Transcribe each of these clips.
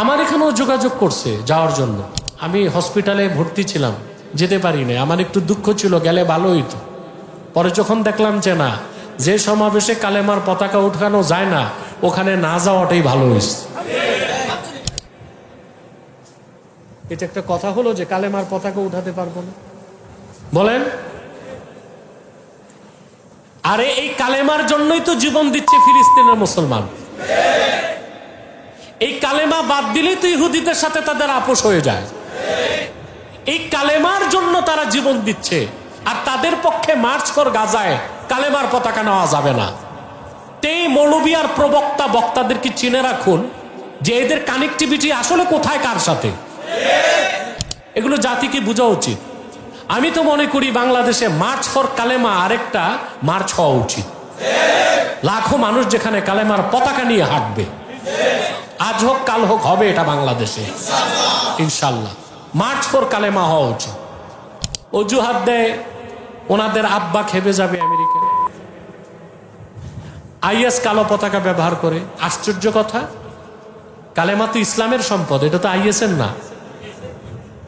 আমার এখানেও যোগাযোগ করছে যাওয়ার জন্য। আমি হসপিটালে ভর্তি ছিলাম, যেতে পারি না আমার একটু দুঃখ ছিল, গেলে ভালো হইতো। পরে যখন দেখলাম যে না, যে সমাবেশে কালেমার পতাকা উঠানো যায় না, ওখানে না যাওয়াটাই ভালো হয়েছে। এটা একটা কথা হলো যে কালেমার পতাকা উঠাতে পারব না। বলেন? আরে এই কালেমার জন্যই তো জীবন দিচ্ছে ফিলিস্তিনের মুসলমান। এই কালেমা বাদ দিলেই তো ইহুদিদের সাথে তাদের আপোষ হয়ে যায়। এই কালেমার জন্য তারা জীবন দিচ্ছে। আর তাদের পক্ষে মার্চ কর গাজায় কালেমার পতাকা নেওয়া যাবে না। তে মৌলবী আর প্রবক্তা বক্তাদেরকে চিনে রাখুন যে এদের কানেক্টিভিটি আসলে কোথায়, কার সাথে? এগুলো জাতিকে বোঝা উচিত। আমি তো মনে করি বাংলাদেশে মার্চ ফর কালেমা আরেকটা মার্চ হওয়া উচিত। লাখো মানুষ যেখানে কালেমার পতাকা নিয়ে হাঁটবে। আজ হোক, কাল হোক, হবে এটা বাংলাদেশে। ইনশাল্লাহ মার্চ ফর কালেমা হওয়া উচিত। অজুহাত দেয়, ওনাদের আব্বা খেপে যাবে আমেরিকা। আইএস কালো পতাকা ব্যবহার করে। আশ্চর্য কথা, কালেমা তো ইসলামের সম্পদ, এটা তো আইএস এর না।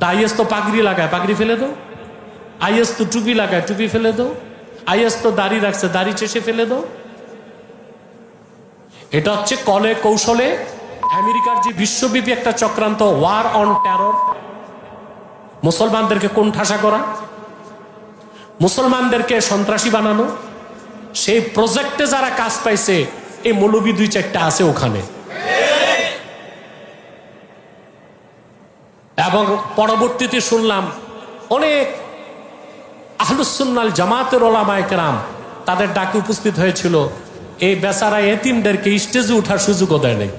তা আইএস তো পাগড়ি লাগায়, পাগড়ি ফেলে দো আইএস তো টুপি লাগায়, টুপি ফেলে দো আইএস তো দাড়ি রাখছে, দাড়ি চেষে ফেলে দো এটা হচ্ছে কলে কৌশলে আমেরিকার যে বিশ্বব্যাপী একটা চক্রান্ত ওয়ার অন টেরর মুসলমানদেরকে কোণঠাসা করা, মুসলমানদেরকে সন্ত্রাসী বানানো, সেই প্রজেক্টে যারা কাজ পাইছে, এই মৌলবী দুই চারটা আছে ওখানে। এবং পরবর্তীতে শুনলাম, অনেক আহলুসুন্নাল জামাতের ওলামায় কেরাম তাদের ডাকে উপস্থিত হয়েছিল, এই বেচারা এতিমদেরকে স্টেজে ওঠার সুযোগও দেয় নাই।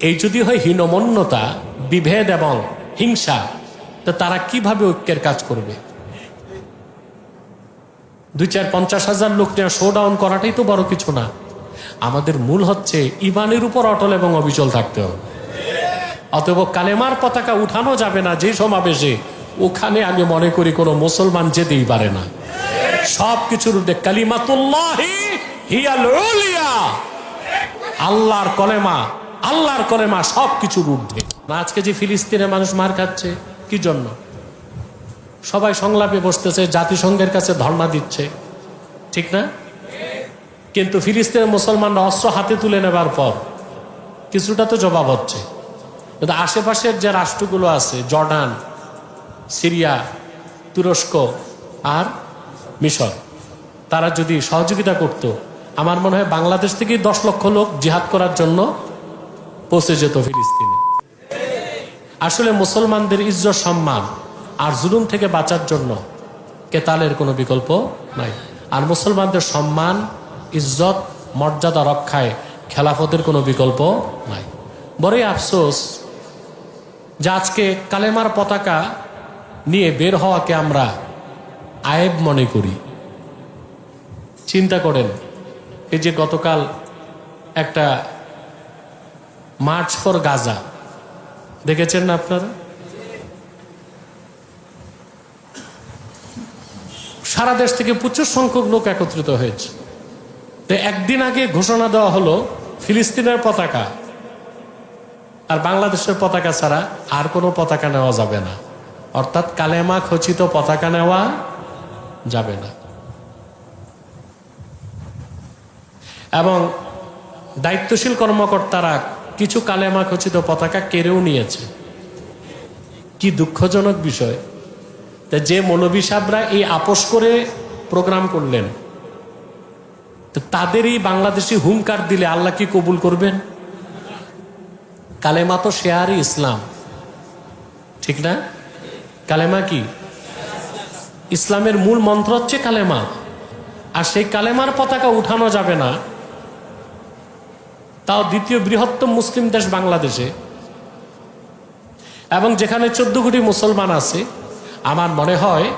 এই যদি হয় হীনমন্যতা, বিভেদ এবং হিংসা, তো তারা কীভাবে ঐক্যের কাজ করবে? দুই চার পঞ্চাশ হাজার লোক নিয়ে শো ডাউন করাটাই তো বড় কিছু না। আমাদের মূল হচ্ছে ইমানের উপর অটল এবং অবিচল থাকতে হবে। অতএব কালেমার পতাকা উঠানো যাবে না যে সমাবেশে। ওখানে আমি মনে করি কোনো মুসলমান যেতেই পারে না। সব কিছুর উর্ধে কালিমাতুল্লাহি আল্লাহর কলেমা আল্লাহর কলেমা সব কিছুর ঊর্ধ্বে। আজকে যে ফিলিস্তিনে মানুষ মার খাচ্ছে, কি জন্য? সবাই সংলাপে বসতেছে, জাতিসংঘের কাছে ধর্ণা দিচ্ছে। ঠিক না? কিন্তু ফিলিস্তিনের মুসলমানরা অস্ত্র হাতে তুলে নেবার পর কিছুটা তো জবাব হচ্ছে। কিন্তু আশেপাশের যে রাষ্ট্রগুলো আছে, জর্ডান, সিরিয়া, তুরস্ক আর মিশর, তারা যদি সহযোগিতা করত, আমার মনে হয় বাংলাদেশ থেকেই দশ লক্ষ লোক জিহাদ করার জন্য পৌঁছে যেত ফিলিস্তিনে। আসলে মুসলমানদের ইজ্জত সম্মান আর জুলুম থেকে বাঁচার জন্য কেতালের কোনো বিকল্প নাই। আর মুসলমানদের সম্মান, ইজ্জত, মর্যাদা রক্ষায় খেলাফতের কোনো বিকল্প নাই। বড়ই আফসোস যে আজকে কালেমার পতাকা নিয়ে বের হওয়াকে আমরা আয়েব মনে করি। চিন্তা করেন, এই যে গতকাল একটা মার্চ ফর গাজা। দেখেছেন না আপনারা? সারা দেশ থেকে প্রচুর সংখ্যক লোক একত্রিত হয়েছে। তো একদিন আগে ঘোষণা দেওয়া হলো, ফিলিস্তিনের পতাকা। আর বাংলাদেশের পতাকা ছাড়া আর কোনো পতাকা নেওয়া যাবে না। অর্থাৎ কালেমা খচিত পতাকা নেওয়া যাবে না। এবং দায়িত্বশীল কর্মকর্তারা কিছু কালেমা খচিত পতাকা কেড়েও নিয়েছে। কি দুঃখজনক বিষয় তা যে মৌলবী সাহরা এই আপোষ করে প্রোগ্রাম করলেন, তো তাদেরই বাংলাদেশি হুঙ্কার দিলে আল্লাহ কি কবুল করবেন? কালেমা তো শেয়ারই ইসলাম, ঠিক না? কালেমা কি? ইসলামের মূল মন্ত্র হচ্ছে কালেমা, আর সেই কালেমার পতাকা উঠানো যাবে না। তাও দ্বিতীয় বৃহত্তম মুসলিম দেশ বাংলাদেশে। এবং যেখানে চোদ্দ কোটি মুসলমান আছে, আমার মনে হয়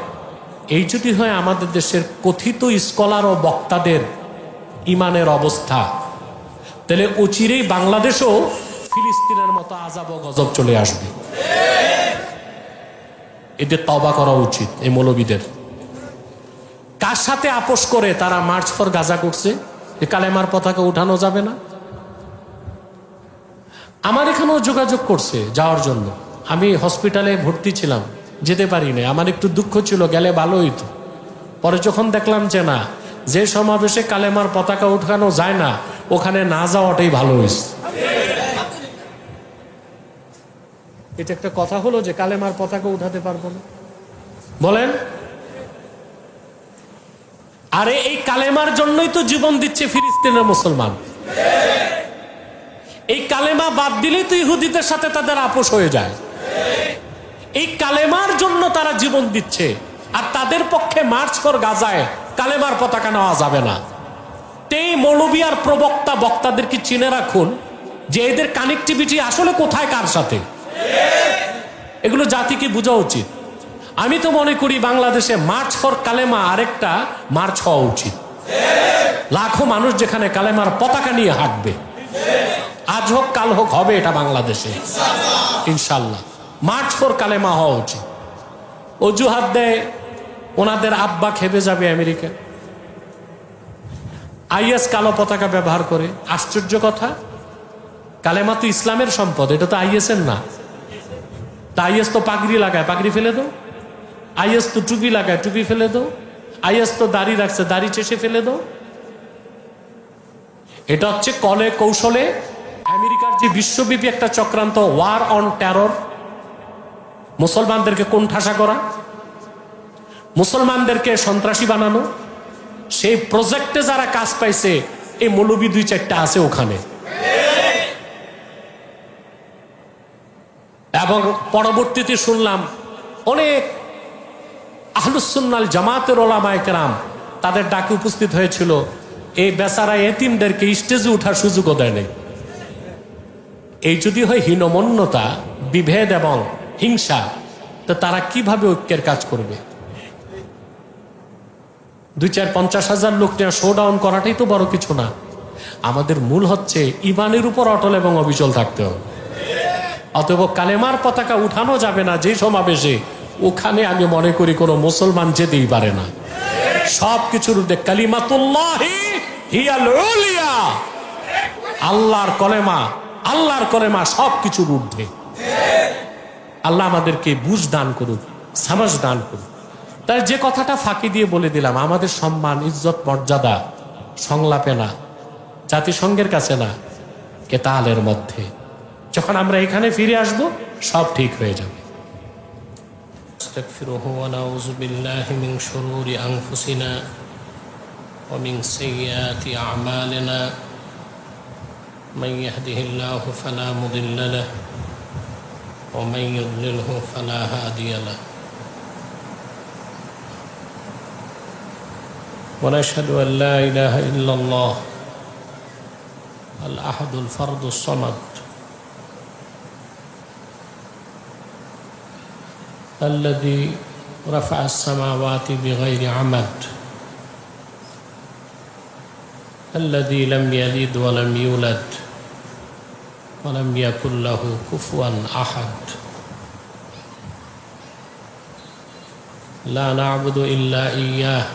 এই যদি হয় আমাদের দেশের কথিত স্কলার ও বক্তাদের ইমানের অবস্থা। তাহলে অচিরেই বাংলাদেশও ফিলিস্তিনের মতো আজাব ও গজব চলে আসবে। এদের তবা করা উচিত এই মৌলবীদের। কার সাথে আপোষ করে তারা মার্চ ফর গাজা করছে? কালেমার পতাকা উঠানো যাবে না? আমার এখানেও যোগাযোগ করছে যাওয়ার জন্য। আমি হসপিটালে ভর্তি ছিলাম, যেতে পারি না আমার একটু দুঃখ ছিল, গেলে ভালো হইতো। পরে যখন দেখলাম যে না, যে সমাবেশে কালেমার পতাকা উঠানো যায় না, ওখানে না যাওয়াটাই ভালো হয়েছে এটা একটা কথা হলো যে কালেমার পতাকা উঠাতে পারব না। বলেন? আরে এই কালেমার জন্যই তো জীবন দিচ্ছে ফিলিস্তিনের মুসলমান। এই কালেমা বাদ দিলেই তো ইহুদিদের সাথে তাদের আপোষ হয়ে যায়। এই কালেমার জন্য তারা জীবন দিচ্ছে। আর তাদের পক্ষে মার্চ ফর গাজায় কালেমার পতাকা নেওয়া যাবে না। তেই মৌলবিয়ার প্রবক্তা বক্তাদেরকে চিনে রাখুন যে এদের কানেক্টিভিটি আসলে কোথায়, কার সাথে? এগুলো জাতিকে বোঝা উচিত। আমি তো মনে করি বাংলাদেশে মার্চ ফর কালেমা আরেকটা মার্চ হওয়া উচিত। লাখো মানুষ যেখানে কালেমার পতাকা নিয়ে হাঁটবে। আজ হোক, কাল হোক, হবে এটা বাংলাদেশে। ইনশাল্লাহ মার্চ ফর কালেমা হওয়া উচিত। অজুহাত দেয়, ওনাদের আব্বা খেপে যাবে আমেরিকা। আইএস কালো পতাকা ব্যবহার করে। আশ্চর্য কথা, কালেমা তো ইসলামের সম্পদ, এটা তো আইএস এর না। তা আইএস তো পাগড়ি লাগায়, পাগড়ি ফেলে দো আইএস তো টুপি লাগায়, টুপি ফেলে দো আইএস তো দাড়ি রাখছে, দাড়ি চেষে ফেলে দো এটা হচ্ছে কলে কৌশলে আমেরিকার যে বিশ্বব্যাপী একটা চক্রান্ত ওয়ার অন টেরর মুসলমানদেরকে কোণঠাসা করা, মুসলমানদেরকে সন্ত্রাসী বানানো, সেই প্রজেক্টে যারা কাজ পাইছে, এই মৌলবী দুই চারটা আছে ওখানে। এবং পরবর্তীতে শুনলাম, অনেক আহলুসুন্নাল জামাতের ওলামায় কেরাম তাদের ডাকে উপস্থিত হয়েছিল, এই বেচারা এতিমদেরকে স্টেজে ওঠার সুযোগও দেয় নাই। এই যদি হয় হীনমন্যতা, বিভেদ এবং হিংসা, তো তারা কীভাবে ঐক্যের কাজ করবে? দুই চার পঞ্চাশ হাজার লোক নিয়ে শো ডাউন করাটাই তো বড় কিছু না। আমাদের মূল হচ্ছে ইমানের উপর অটল এবং অবিচল থাকতে হবে। অতএব কালেমার পতাকা উঠানো যাবে না যে সমাবেশে। ওখানে আমি মনে করি কোনো মুসলমান যেতেই পারে না। সব কিছুর কালিমাতুল্লাহি আল্লাহর কলেমা আল্লাহর কলেমা সব কিছুর ঊর্ধ্বে আল্লাহ আমাদেরকে বুঝ দান করুক সামাজ দান করুক তাই যে কথাটা ফাঁকি দিয়ে বলে দিলাম আমাদের সম্মান ইজ্জত মর্যাদা সংলাপে না জাতিসংঘের কাছে না কেতালের মধ্যে যখন আমরা এখানে ফিরে আসব সব ঠিক হয়ে যাবে نستغفره ونعوذ بالله من شرور أنفسنا ومن سيئات أعمالنا من يهده الله فلا مضل له ومن يضلله فلا هادي له. ونشهد أن لا إله إلا الله الأحد الفرد الصمد الذي رفع السماوات بغير عمد الذي لم يلد ولم يولد. ولم يكن له كفوا أحد. لا نعبد إلا إياه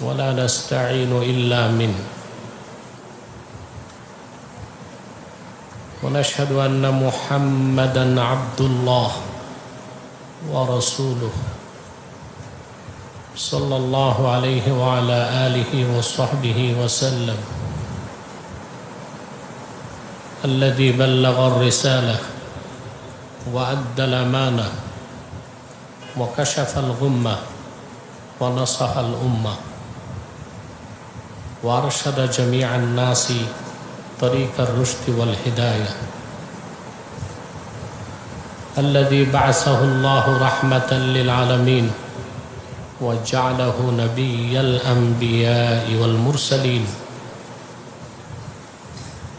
ولا نستعين إلا منه. ونشهد أن محمدا عبد الله ورسوله صلى الله عليه وعلى آله وصحبه وسلم. الذي بلغ الرسالة وأدى الأمانة وكشف الغمة ونصح الأمة وأرشد جميع الناس طريق الرشد والهداية. الذي بعثه الله رحمة للعالمين وجعله نبي الأنبياء والمرسلين.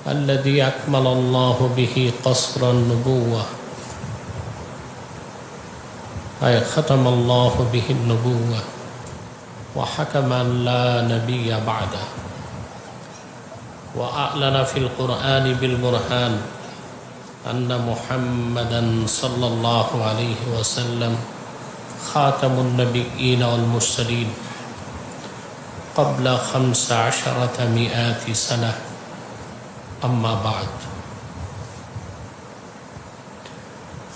الذي أكمل الله به قصر النبوة. أي ختم الله به النبوة وحكم أن لا نبي بعده. وأعلن في القرآن بالبرهان أن محمدا صلى الله عليه وسلم خاتم النبيين والمرسلين قبل خمس عشرة مئات سنة. أما بعد.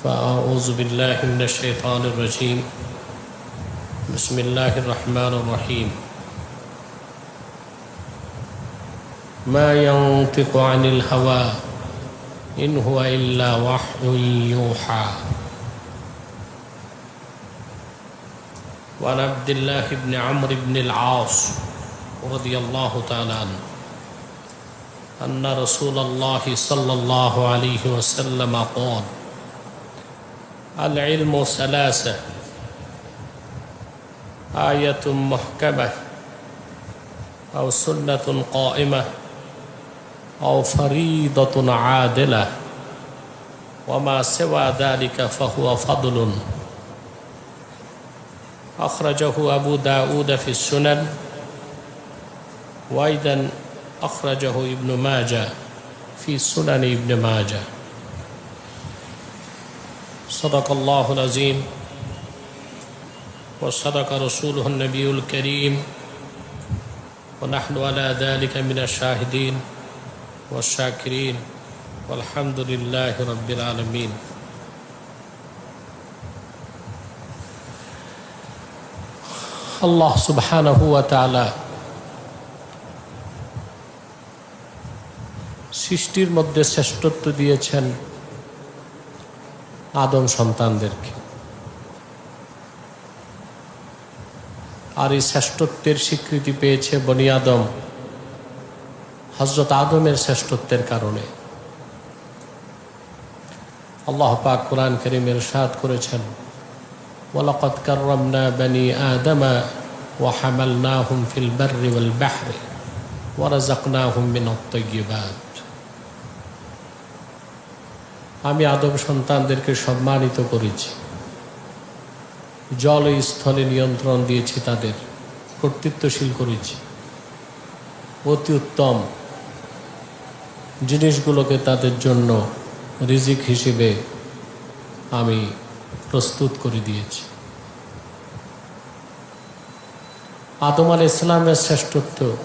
فأعوذ بالله من الشيطان الرجيم. بسم الله الرحمن الرحيم. ما ينطق عن الهوى إن هو إلا وحي يوحى. وعن عبد الله بن عمرو بن العاص رضي الله تعالى عنه. أن رسول الله صلى الله عليه وسلم قال العلم ثلاثة آية محكمة أو سنة قائمة أو فريضة عادلة وما سوى ذلك فهو فضل. أخرجه أبو داود في السنن. وأيضا أخرجه ابن ماجه في سنن ابن ماجه. صدق الله العظيم. وصدق رسوله النبي الكريم. ونحن على ذلك من الشاهدين والشاكرين. والحمد لله رب العالمين. الله سبحانه وتعالى সৃষ্টির মধ্যে শ্রেষ্ঠত্ব দিয়েছেন আদম সন্তানদেরকে। আর এই শ্রেষ্ঠত্বের স্বীকৃতি পেয়েছে বনি আদম হজরত আদমের শ্রেষ্ঠত্বের কারণে। আল্লাহ পাক কোরআন করিমের সাদ করেছেন ওয়ালাকাত কাররামনা বানি আদমা ওয়া হামালনাহুম ফিল বাররি ওয়াল বাহরি ওয়া রাযাকনাহুম মিনাত তাইয়্যিবাত। আমি আদম সন্তানদেরকে সম্মানিত করেছি। জল স্থলে নিয়ন্ত্রণ দিয়েছি তাদের, কর্তৃত্বশীল করেছি। অতি উত্তম জিনিসগুলোকে তাদের জন্য রিজিক হিসেবে আমি প্রস্তুত করে দিয়েছি। আদম আল ইসলামের শ্রেষ্ঠত্ব,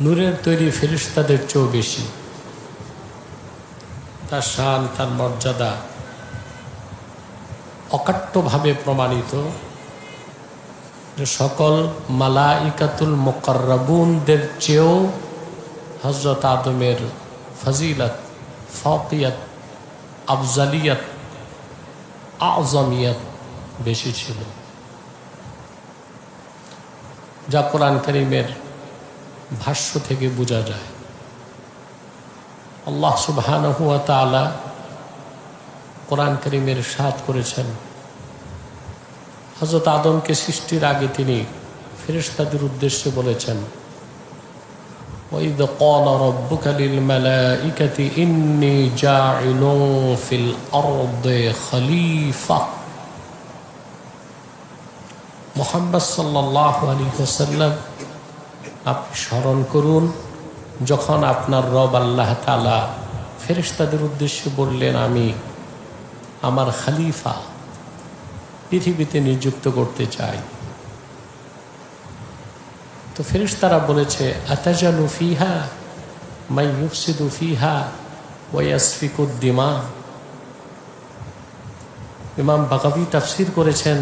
নূরের তৈরি ফেরিস্তাদের চেয়েও বেশি। তার শান, তার মর্যাদা অকাট্যভাবে প্রমাণিত যে সকল মালাইকাতুল মোকাররাবুনদের চেয়েও হজরত আদমের ফজিলত ফকিয়ত আফজালিয়ত আজমিয়ত বেশি ছিল। যা কোরআন করিমের ভাষ্য থেকে বোঝা যায়। আল্লাহ সুবহানাহু ওয়া তাআলা কোরআন করিমের সাথ করেছেন হজরত আদমকে সৃষ্টির আগে তিনি ফেরেশতাদের উদ্দেশ্যে বলেছেন وإذ قال ربك للملائكة إني جاعل في الأرض خليفة মোহাম্মদ সাল্লাহ আলী হোসাল্লাম আপনি স্মরণ করুন যখন আপনার রব আল্লাহ তালা ফেরেশতাদের উদ্দেশ্যে বললেন, আমি আমার খালিফা পৃথিবীতে নিযুক্ত করতে চাই। তো ফেরেশতারা বলেছে, আতাজালু ফিহা মাই ইউফসিদু ফিহা ওয়াসফিকুদ্দিমা ইমাম বাকাবি তাফসির করেছেন,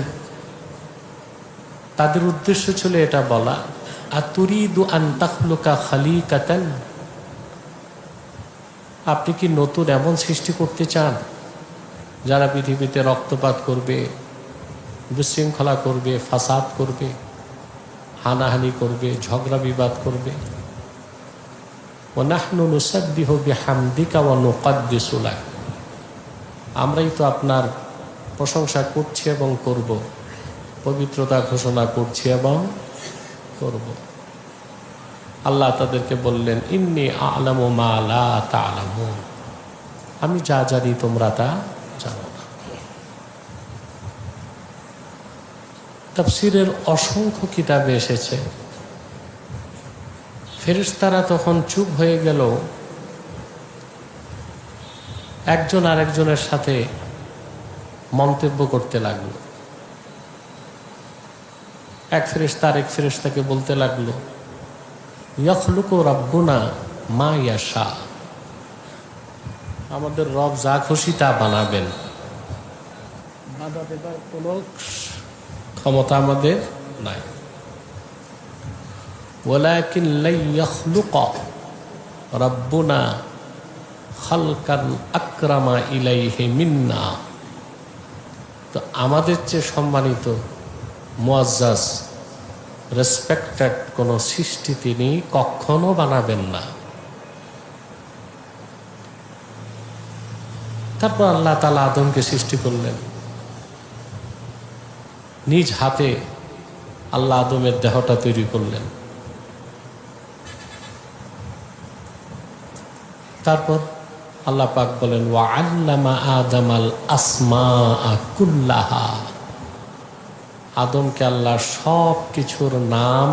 তাদের উদ্দেশ্য ছিল এটা বলা আতুরিদু আন্তাকলুকা খালি কাতান আপনি কি নতুন এমন সৃষ্টি করতে চান, যারা পৃথিবীতে রক্তপাত করবে, বিশৃঙ্খলা করবে, ফাসাদ করবে, হানাহানি করবে, ঝগড়া বিবাদ করবে? ও নাহনু নুসাদ্দিহ বিহামদিকা ও নুকাদ্দিসুলা আমরাই তো আপনার প্রশংসা করছি এবং করব, পবিত্রতা ঘোষণা করছি এবং করব। আল্লাহ তাদেরকে বললেন, ইন্নি আলামু মা আমি যা জানি তোমরা তা জানো না। তাফসিরের অসংখ্য কিতাবে এসেছে। ফেরেশতারা তখন চুপ হয়ে গেল। একজন আরেকজনের সাথে মন্তব্য করতে লাগল। এক ফেরেশতা আরেক ফেরেশতাকে বলতে লাগলো ইয়খলুকো রব্বুনা মা ইয়াশা আমাদের রব যা খুশি তা বানাবেন চাঁদা দেবার কোনো ক্ষমতা আমাদের নাই ولكن لن يخلق ربنا خلقا أكرم إليه منا তো আমাদের চেয়ে সম্মানিত মুআজ্জাজ রেসপেক্টেড কোনো সৃষ্টি তিনি কখনো বানাবেন না। তারপর আল্লাহ তালা আদমকে সৃষ্টি করলেন। নিজ হাতে আল্লাহ আদমের দেহটা তৈরি করলেন। তারপর আল্লাহ পাক বলেন, ওয়া আল্লামা আদম আল আসমা কুল্লাহা। আদমকে আল্লাহ সব কিছুর নাম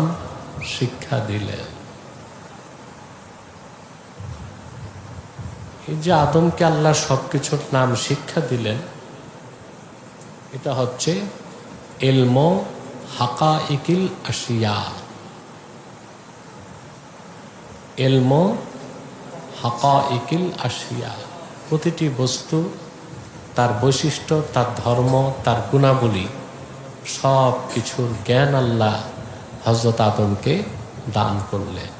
শিক্ষা দিলেন। এই যে আদমকে আল্লাহ সব কিছুর নাম শিক্ষা দিলেন, এটা হচ্ছে এলমো হাকা ইকিল আশিয়া। এলমো হাকা ইকিল আশিয়া। প্রতিটি বস্তু তার বৈশিষ্ট্য, তার ধর্ম, তার গুণাবলী সব কিছুর জ্ঞান আল্লাহ হজরত আদমকে দান করলেন।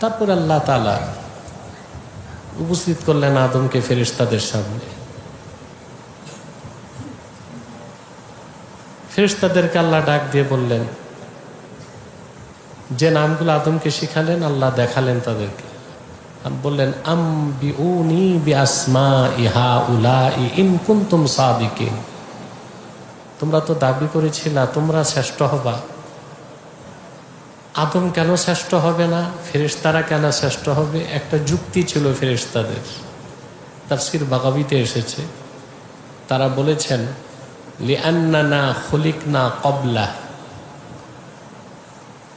তারপর আল্লাহ তালা উপস্থিত করলেন আদমকে ফেরিস্তাদের সামনে। ফেরিস্তাদেরকে আল্লাহ ডাক দিয়ে বললেন, যে নামগুলো আদমকে শিখালেন, আল্লাহ দেখালেন তাদেরকে। বললেন আম বিউনি বি আসমা ইহা উলা ইন কুন্তুম সাদিকিন। তোমরা তো দাবি করেছিলা, তোমরা শ্রেষ্ঠ হবা। আদম কেন শ্রেষ্ঠ হবে না? ফেরেশতারা কেন শ্রেষ্ঠ হবে? একটা যুক্তি ছিল ফেরেশতাদের। তাফসির বাগাবিতে এসেছে। তারা বলেছেন, লিআন্নানা খুলিকনা কবলা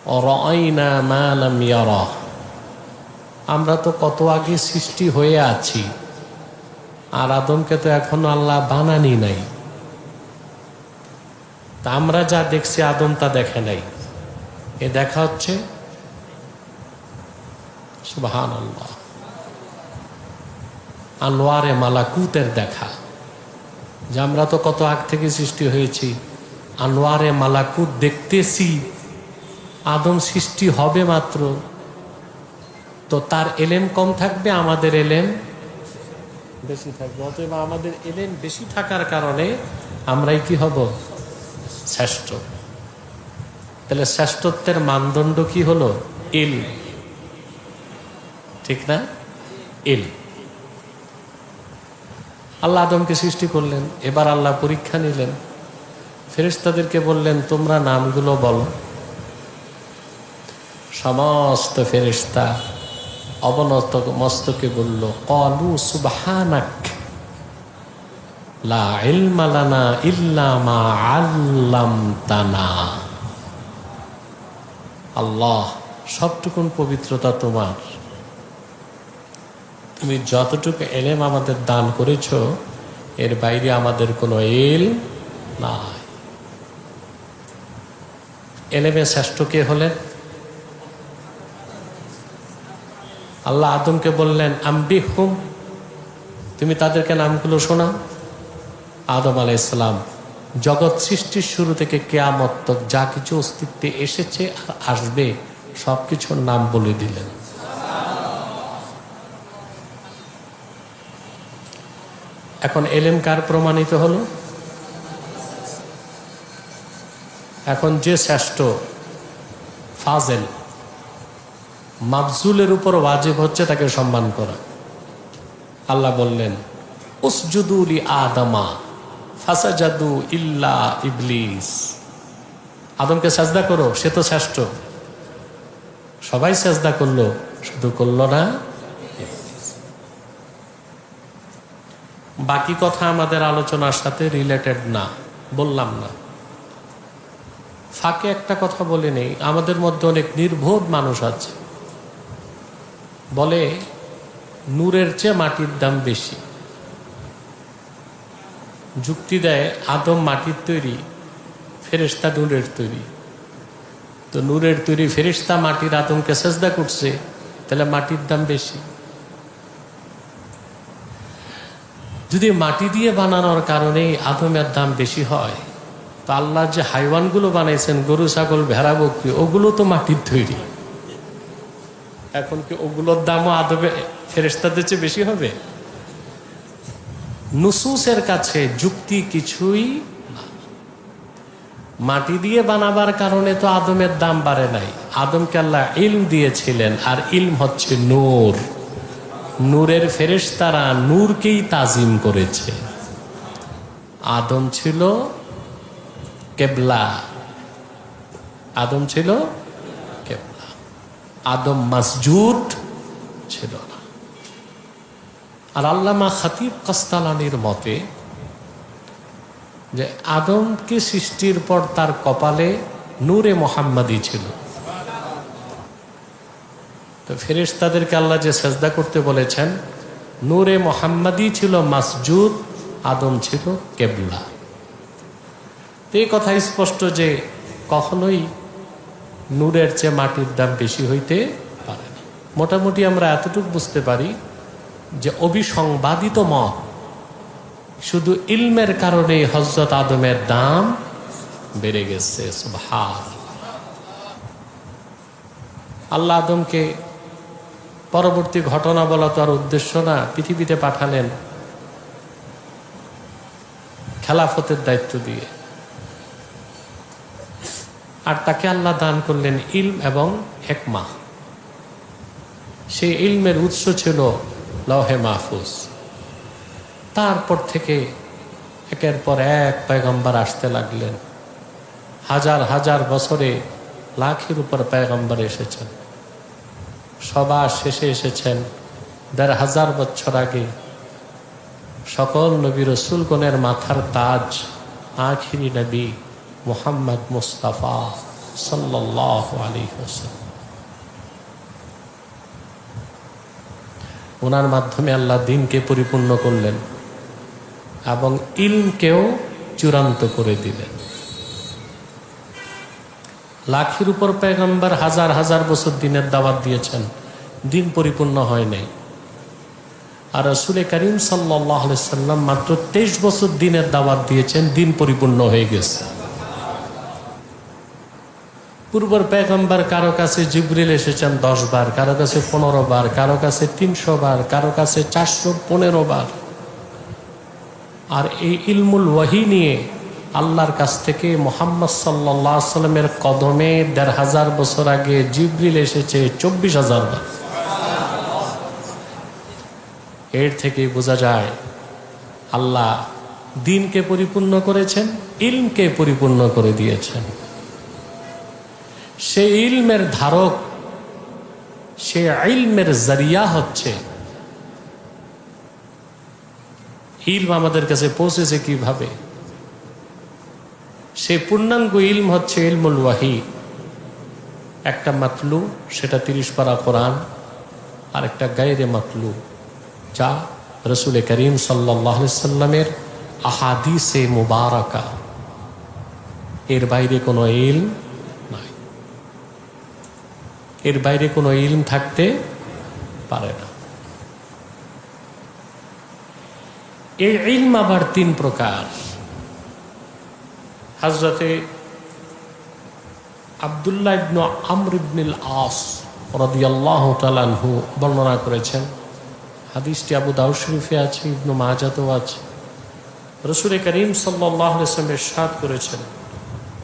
অরআইনা মা লাম ইয়ারা আমরা তো কত আগে সৃষ্টি হয়ে আছি। আর আদমকে তো এখনও আল্লাহ বানানি নাই। তা আমরা যা দেখছি, আদম তা দেখে নাই। এ দেখা হচ্ছে? সুবাহান আল্লাহ আনোয়ারে মালাকুতের দেখা। যে আমরা তো কত আগ থেকে সৃষ্টি হয়েছি আনোয়ারে মালাকুত দেখতেছি। আদম সৃষ্টি হবে মাত্র। তো তার এলেম কম থাকবে, আমাদের এলেম বেশি থাকবে। অতএব আমাদের এলেম বেশি থাকার কারণে আমরাই কি হব? শ্রেষ্ঠ। তাহলে শ্রেষ্ঠত্বের মানদণ্ড কি হলো? ইল। ঠিক না? ইল। আল্লাহ আদমকে সৃষ্টি করলেন, এবার আল্লাহ পরীক্ষা নিলেন। ফেরেশতাদেরকে বললেন, তোমরা নামগুলো বলো। সমস্ত ফেরিস্তা অবনত মস্তকে বলল, কলু সুবহানাক, লা ইলমা লানা ইল্লা মা আল্লামতানা। আল্লাহ, সবটুকুন পবিত্রতা তোমার। তুমি যতটুকু এলেম আমাদের দান করেছ, এর বাইরে আমাদের কোনো এল নাই। এলেমে শ্রেষ্ঠ কে হলেন? আল্লাহ আদমকে বললেন আম্বি হুম। তুমি তাদেরকে নামগুলো শোনাও। আদম আলাই ইসলাম জগৎ সৃষ্টির শুরু থেকে কেয়ামত যা কিছু অস্তিত্বে এসেছে আর আসবে সব কিছুর নাম বলে দিলেন। এখন এলেম কার প্রমাণিত হলো? এখন যে শ্রেষ্ঠ, ফাজেল। মাফজুলের উপর ওয়াজিব হচ্ছে তাকে সম্মান করা। আল্লাহ বললেন উসজুদুলি আদামা, ফাসাজাদু ইল্লা ইবলিস। আদমকে সাজদা করো, সে তো শ্রেষ্ঠ। সবাই সাজদা করল, শুধু করল না। বাকি কথা আমাদের আলোচনার সাথে রিলেটেড না, বললাম না। ফাঁকে একটা কথা বলে নেই, আমাদের মধ্যে অনেক নির্বোধ মানুষ আছে। বলে, নূরের চেয়ে মাটির দাম বেশি। যুক্তি দেয়, আদম মাটির তৈরি ফেরেস্তা নূরের তৈরি। তো নূরের তৈরি ফেরিস্তা মাটির আদমকে সেজদা করছে, তাহলে মাটির দাম বেশি। যদি মাটি দিয়ে বানানোর কারণে আদমের দাম বেশি হয়, তো আল্লাহ যে হাইওয়ানগুলো বানাইছেন, গরু, ছাগল, ভেড়া, বকরি, ওগুলো তো মাটির তৈরি। এখন কি ওগুলোর দামও আদমে ফেরেস্তাদের চেয়ে বেশি হবে? নুসুসের কাছে যুক্তি কিছুই মাটি দিয়ে বানাবার কারণে তো আদমের দাম বাড়ে নাই। আদমকে আল্লাহ ইলম দিয়েছিলেন, আর ইলম হচ্ছে নূর। নূরের ফেরেশতারা নূরকেই তাজিম করেছে। আদম ছিল কেবলা। আদম ছিল আদম মসজুদ ছিল না। আর আল্লামা খাতিব কাস্তালানির মতে যে আদমকে সৃষ্টির পর তার কপালে নূরে মোহাম্মদী ছিল। তো ফেরেশ তাদেরকে আল্লাহ যে সেজদা করতে বলেছেন, নূরে মোহাম্মদী ছিল মাসজুদ, আদম ছিল কেবলা। তো এই কথা স্পষ্ট যে কখনোই নূরের চেয়ে মাটির দাম বেশি হইতে পারে না। মোটামুটি আমরা এতটুকু বুঝতে পারি যে অবিসংবাদিত মত শুধু ইলমের কারণে হজরত আদমের দাম বেড়ে গেছে সুবহান আল্লাহ আদমকে পরবর্তী ঘটনা বলা তো আর উদ্দেশ্য না, পৃথিবীতে পাঠালেন খেলাফতের দায়িত্ব দিয়ে। আর তাকে আল্লাহ দান করলেন ইলম এবং হেকমা। সেই ইলমের উৎস ছিল লহে মাহফুজ। তারপর থেকে একের পর এক পয়গম্বর আসতে লাগলেন। হাজার হাজার বছরে লাখের উপর পয়গম্বর এসেছেন। সবার শেষে এসেছেন দেড় হাজার বছর আগে। সকল নবী রসুলগণের মাথার তাজ, আখিরি নবী মোহাম্মদ মুস্তাফা সাল্লাহ হোসেন ওনার মাধ্যমে আল্লাহ দিনকে পরিপূর্ণ করলেন এবং ইলমকেও চূড়ান্ত করে দিলেন। লাখের উপর পেগম্বর হাজার হাজার বছর দিনের দাওয়াত দিয়েছেন, দিন পরিপূর্ণ হয় নাই। আর রসুল করিম সাল্লাহ সাল্লাম মাত্র তেইশ বছর দিনের দাওয়াত দিয়েছেন, দিন পরিপূর্ণ হয়ে গেছে। পূর্বর পেগম্বর কারও কাছে জিবরিল এসেছেন দশ বার, কারও কাছে পনেরো বার, কারও কাছে তিনশো বার, কারও কাছে চারশো পনেরো বার। আর এই ইলমুল ওয়াহি নিয়ে আল্লাহর কাছ থেকে মোহাম্মদ সাল্লাহ সাল্লামের কদমে দেড় হাজার বছর আগে জিবরিল এসেছে চব্বিশ হাজার বার। এর থেকে বোঝা যায়, আল্লাহ দিনকে পরিপূর্ণ করেছেন, ইলমকে পরিপূর্ণ করে দিয়েছেন। সে ইলমের ধারক, সে ইলমের জরিয়া হচ্ছে। ইলম আমাদের কাছে পৌঁছেছে কীভাবে? সে পূর্ণাঙ্গ ইলম হচ্ছে ইলমুল ওয়াহি। একটা মাতলু, সেটা তিরিশ পারা কোরআন আর একটা গাইরে মাতলু, যা রসুল করিম সাল্লামের আহাদিসে মুবারকা। এর বাইরে কোনো ইলম এর বাইরে কোনো ইলম থাকতে পারে না। এই ইলম আবার তিন প্রকার। হাজরতে আবদুল্লাহ ইবনু আমর ইবনুল আস রদিয়াল্লাহ তালানহু বর্ণনা করেছেন। হাদিসটি আবু দাউদ শরীফে আছে, ইবনু মাহাজাতেও আছে। রসুল করিম সাল্লাহ ইসলামের সাদ করেছেন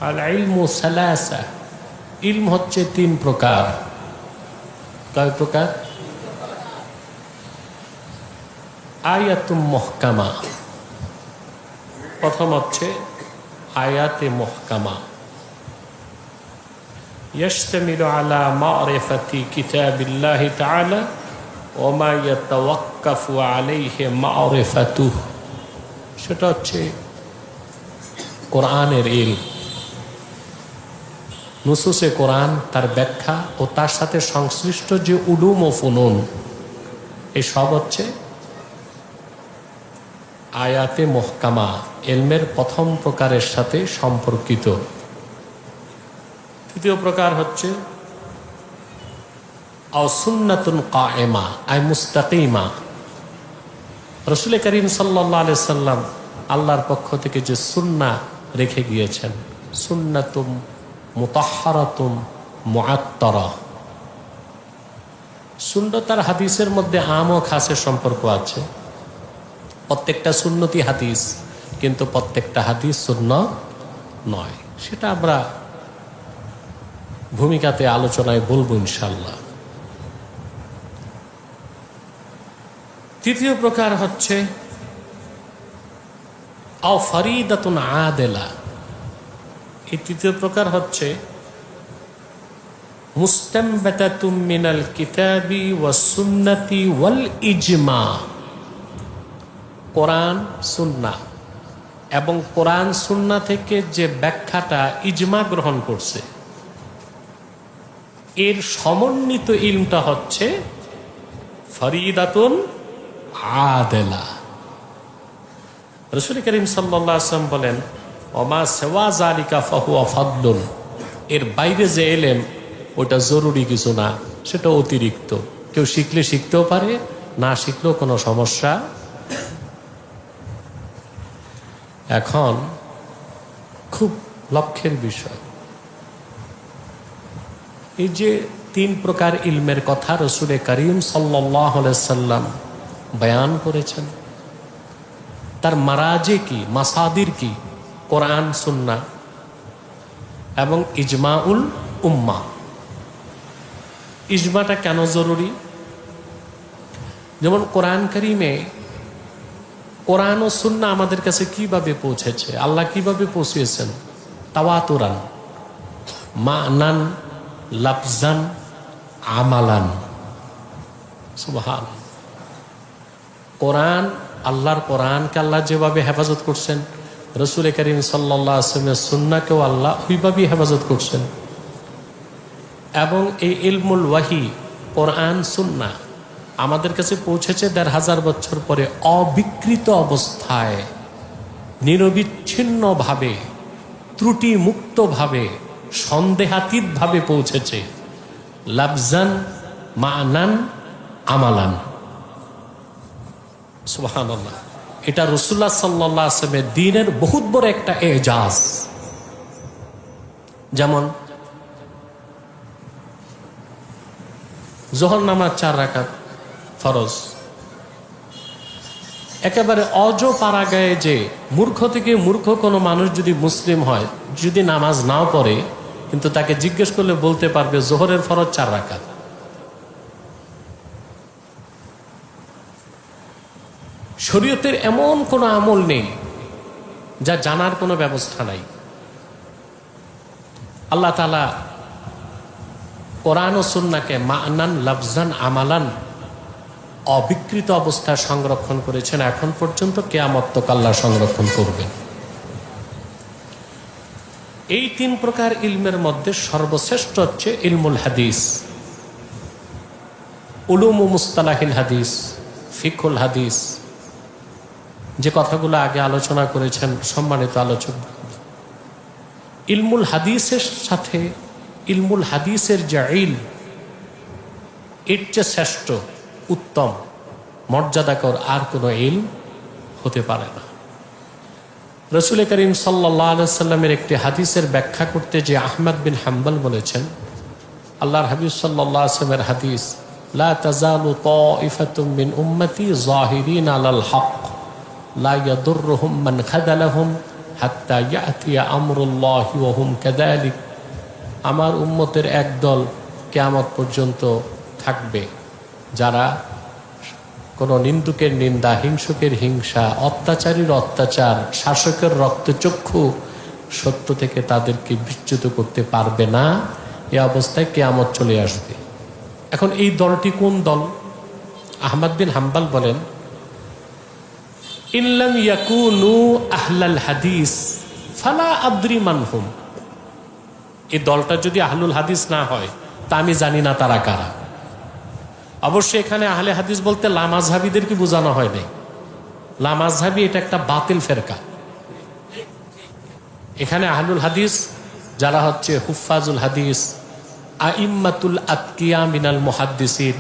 আল ইলমু সালাসা। ইলম হচ্ছে তিন প্রকার। কয় প্রকার আয়াতুম মহকামা প্রথম হচ্ছে আয়াতে মহকামা يشتمل على معرفة كتاب الله تعالى وما يتوقف عليه معرفته সেটা হচ্ছে কোরআনের ইল নুসুসে কোরআন, তার ব্যাখ্যা ও তার সাথে সংশ্লিষ্ট যে উলুম ও ফুনুন এই সব হচ্ছে আয়াতে মহকামা, এলমের প্রথম প্রকারের সাথে সম্পর্কিত। তৃতীয় প্রকার হচ্ছে অসুন্নাতুন কায়েমা, আই মুস্তাকিমা। রসুল করিম সাল্লাহ সাল্লাম আল্লাহর পক্ষ থেকে যে সুন্না রেখে গিয়েছেন, সুন্নাতুম সুন্নতার হাদিসের মধ্যে আম ও খাসের সম্পর্ক আছে। প্রত্যেকটা সুন্নতি হাদিস, কিন্তু প্রত্যেকটা হাদিস শূন্য নয়। সেটা আমরা ভূমিকাতে আলোচনায় বলব ইনশাল্লাহ তৃতীয় প্রকার হচ্ছে আদেলা। এই তৃতীয় প্রকার হচ্ছে, মুস্তামবাতাতুম মিনাল কিতাবি ওয়া সুন্নতি ওয়াল ইজমা। কোরআন সুন্না এবং কোরআন সুন্না থেকে যে ব্যাখ্যাটা ইজমা গ্রহণ করছে, এর সমন্বিত ইলমটা হচ্ছে, ফরিদাতুন আদেলা। রসুল করিম সাল্লাম বলেন ওমা সেওয়া জালিকা ফাহুয়া ফদলুন। এর বাইরে যে এলেম, ওটা জরুরি কিছু না, সেটা অতিরিক্ত। কেউ শিখলে শিখতেও পারে, না শিখলেও কোনো সমস্যা। এখন খুব লক্ষ্যের বিষয়। এই যে তিন প্রকার ইলমের কথা রসুলে করিম সাল্লাম বয়ান করেছেন। তার মারাজে কি, মাসাদির কি কোরআন, সুন্না এবং ইজমাউল উম্মা। ইজমাটা কেন জরুরি? যেমন কোরআন করিমে কোরআন ও সুন্না আমাদের কাছে কীভাবে পৌঁছেছে? আল্লাহ কীভাবে পৌঁছিয়েছেন তাওয়াতুরান, মানান, লাফজান, আমালান। সুবহান কোরআন, আল্লাহর কোরআনকে আল্লাহ যেভাবে হেফাজত করছেন রসুল করিম সাল্লাহ আসলামের সুন্নাকেও আল্লাহ ওইভাবেই হেফাজত করছেন। এবং এই ইলমুল ওয়াহি, কোরআন সুন্না আমাদের কাছে পৌঁছেছে দেড় হাজার বছর পরে অবিকৃত অবস্থায়, নিরবিচ্ছিন্নভাবে ত্রুটি মুক্তভাবে সন্দেহাতীতভাবে পৌঁছেছে। লাফজান, মানান, আমালান। সুবহানাল্লাহ। এটা রসুল্লাহ সাল্লাহ আসলামের দিনের বহুত বড় একটা এজাজ। যেমন, জোহর নামাজ চার রাকাত ফরজ। একেবারে অজ পাড়াগায়ে যে মূর্খ থেকে মূর্খ কোনো মানুষ যদি মুসলিম হয়, যদি নামাজ নাও পড়ে, কিন্তু তাকে জিজ্ঞেস করলে বলতে পারবে জোহরের ফরজ চার রাকাত। শরীয়তের এমন কোনো আমল নেই যা জানার কোনো ব্যবস্থা নাই। আল্লাহ তালা কোরআন ও সুন্নাকে মানান, লাফজান, আমালান অবিকৃত অবস্থায় সংরক্ষণ করেছেন। এখন পর্যন্ত কেয়ামত্তক আল্লাহ সংরক্ষণ করবেন। এই তিন প্রকার ইলমের মধ্যে সর্বশ্রেষ্ঠ হচ্ছে ইলমুল হাদিস, উলুম মুস্তালাহিল হাদিস ফিকুল হাদিস যে কথাগুলো আগে আলোচনা করেছেন, সম্মানিত আলোচক। ইলমুল হাদিসের সাথে ইলমুল হাদিসের যে ইল, এর চেয়ে শ্রেষ্ঠ, উত্তম, মর্যাদাকর আর কোনো ইল হতে পারে না। রসুল করিম সাল্লামের একটি হাদিসের ব্যাখ্যা করতে যে আহমদ বিন হাম্বল বলেছেন, আল্লাহর হাবিব সাল্লাহ আসলামের হাদিস, লা তাজালু তাইফাতুম মিন উম্মতি জাহিরিন আলাল হক। আমার উম্মতের একদল কেয়ামত পর্যন্ত থাকবে, যারা কোনো নিন্দুকের নিন্দা, হিংসুকের হিংসা, অত্যাচারীর অত্যাচার, শাসকের রক্তচক্ষু সত্য থেকে তাদেরকে বিচ্যুত করতে পারবে না, এ অবস্থায় কেয়ামত চলে আসবে। এখন এই দলটি কোন দল? আহমদ বিন হাম্বাল বলেন ইল্লাম ইয়াকুনু আহলাল হাদিস, ফালা আদ্রি মানহুম। এই দলটা যদি আহলুল হাদিস না হয়, তা আমি জানি না তারা কারা। অবশ্যই এখানে আহলে হাদিস বলতে লামাজহাবিদেরকে বোঝানো হয় নাই? লামাজহাবি এটা একটা বাতিল ফেরকা। এখানে আহলুল হাদিস, যারা হচ্ছে হুফাজুল হাদিস, আইম্মাতুল আতকিয়া মিনাল মুহাদ্দিসিন